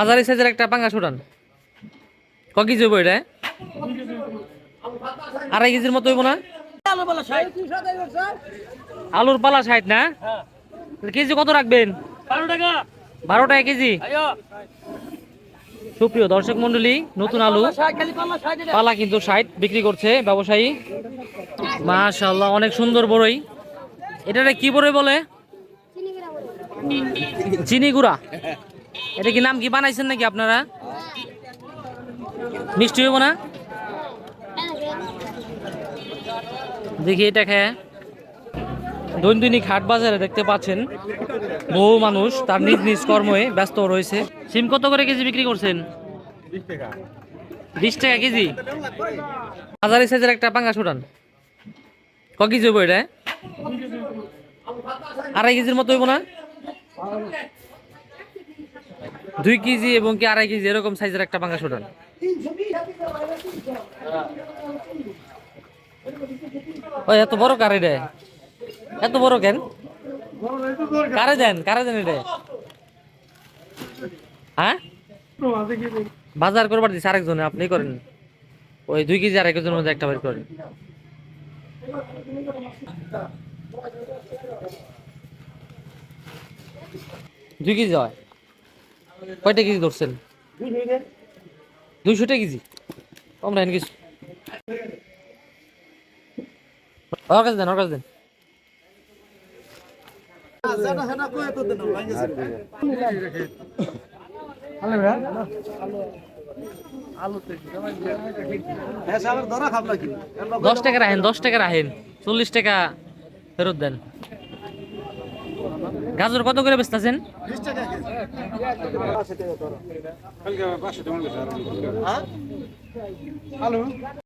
হাজারি সাইজের একটা পাঙ্গা ছুটান ক কেজি হইব এটা? আড়াই কেজির মতো হইব না? আলুর পালা ষাট না? কেজি কত রাখবেন? বারো টাকা কেজি। সুপ্রিয় দর্শক মন্ডলী নতুন আলু। পালা কিন্তু ষাট বিক্রি করছে ব্যবসায়ী। মাশাল্লাহ অনেক সুন্দর বড়ই। এটা কি বড়ই বলে। চিনি গুড়া। এটা কি নাম কি বানাইছেন নাকি আপনারা? মিষ্টি হইব না? দেখি এটা খেয়ে। দৈনন্দিন হাট বাজারে দেখতে পাচ্ছেন বহু মানুষ তার নিজ নিজ কর্মে ব্যস্ত রয়েছে। সিম কত করে কেজি বিক্রি করছেন? বিশ টাকা কেজি? হাজারি সাইজের একটা পাঙ্গা ছুটান ক কেজি হইব এটা? আড়াই কেজির মতো হইব না? দুই কেজি এবং কি আড়াই কেজি এরকম সাইজের একটা ছুটান ওই এত বড় কারে রে? এত বড় কেন? কারে দেন? কারে দেন এটা? হ্যাঁ? বাজার করবার দিচ্ছে আরেকজনে আপনি করেন। ওই দুই কেজি আড়াই কেজির মধ্যে একটা বের করেন। দুই কেজি হয়? কয়টা কেজি ধরছেন? দুইশো টাকা কেজি? কম রাখেন কিছু? ওর কাছে দেন। ওর কাছে দেন দশ টাকা রাখেন দশ টাকা রাখেন চল্লিশ টাকা ফেরত দেন। গাজর কত করে বেচতেছেন?